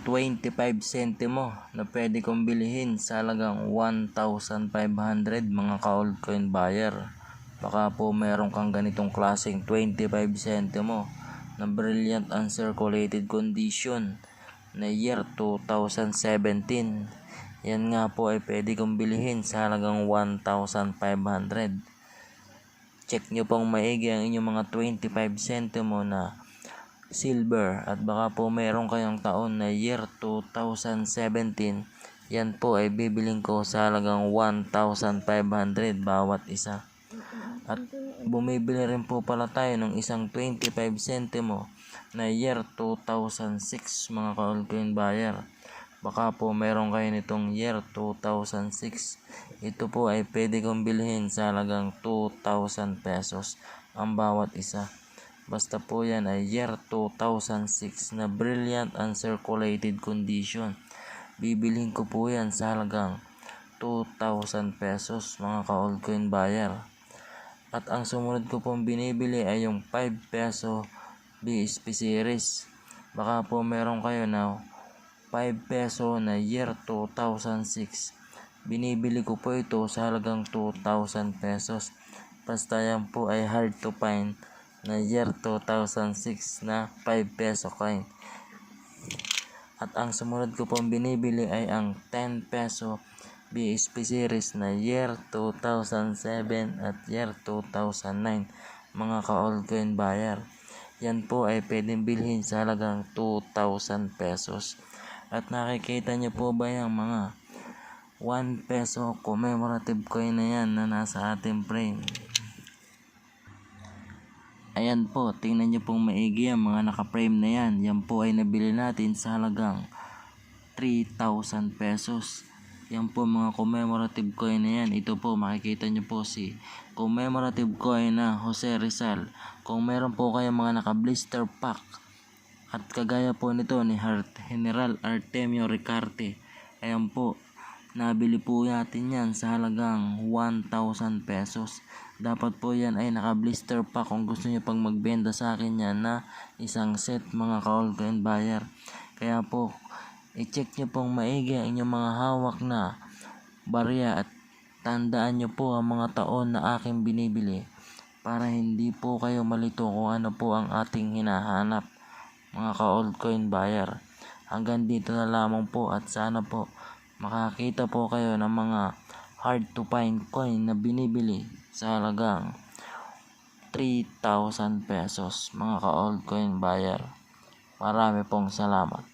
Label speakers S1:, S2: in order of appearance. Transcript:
S1: 25 centimo na pwede kong bilihin sa halagang 1,500 mga ka-old coin buyer. Baka po meron kang ganitong klaseng 25 centimo na brilliant uncirculated condition na year 2017. Yan nga po ay pwede kong bilihin sa halagang 1,500. Check nyo pong maigi ang inyong mga 25 centimo na silver. At baka po meron kayong taon na year 2017 yan po ay bibiling ko sa halagang 1,500 bawat isa. At bumibili rin po pala tayo ng isang 25 centimo na year 2006 mga ka-altcoin buyer. Baka po meron kayo nitong year 2006 ito po ay pwede kong bilhin sa halagang 2,000 pesos ang bawat isa Basta po yan ay year 2006 na brilliant uncirculated condition. Bibilhin ko po yan sa halagang 2,000 pesos mga ka-old coin buyer. At ang sumunod ko pong binibili ay yung 5 peso BSP series. Baka po meron kayo na 5 peso na year 2006. Binibili ko po ito sa halagang 2,000 pesos. Basta yan po ay hard to find na year 2006 na 5 peso coin. At ang sumunod ko pong binibili ay ang 10 peso BSP series na year 2007 at year 2009 mga ka-old coin buyer. Yan po ay pwedeng bilhin sa halagang 2,000 pesos. At nakikita nyo po ba yung mga 1 peso commemorative coin na yan na nasa ating frame. Ayan po, tingnan nyo pong maigi ang mga naka-frame na yan. Yan po ay nabili natin sa halagang 3,000 pesos. Yan po mga commemorative coin na yan. Ito po, makikita nyo po si commemorative coin na Jose Rizal. Kung meron po kayong mga naka-blister pack at kagaya po nito ni General Artemio Ricarte. Ayan po, Nabili po natin yan sa halagang 1,000 pesos. Dapat po yan ay naka-blister pa kung gusto niyo pang magbenta sa akin yan na isang set mga ka-all coin buyer. Kaya po, i-check niyo pong maigi ang inyong mga hawak na barya at tandaan niyo po ang mga taon na aking binibili para hindi po kayo malito kung ano po ang ating hinahanap mga ka-old coin buyer. Hanggang dito na lamang po at sana po makakita po kayo ng mga hard to find coin na binibili sa halagang 3,000 pesos mga ka-old coin buyer. Marami pong salamat.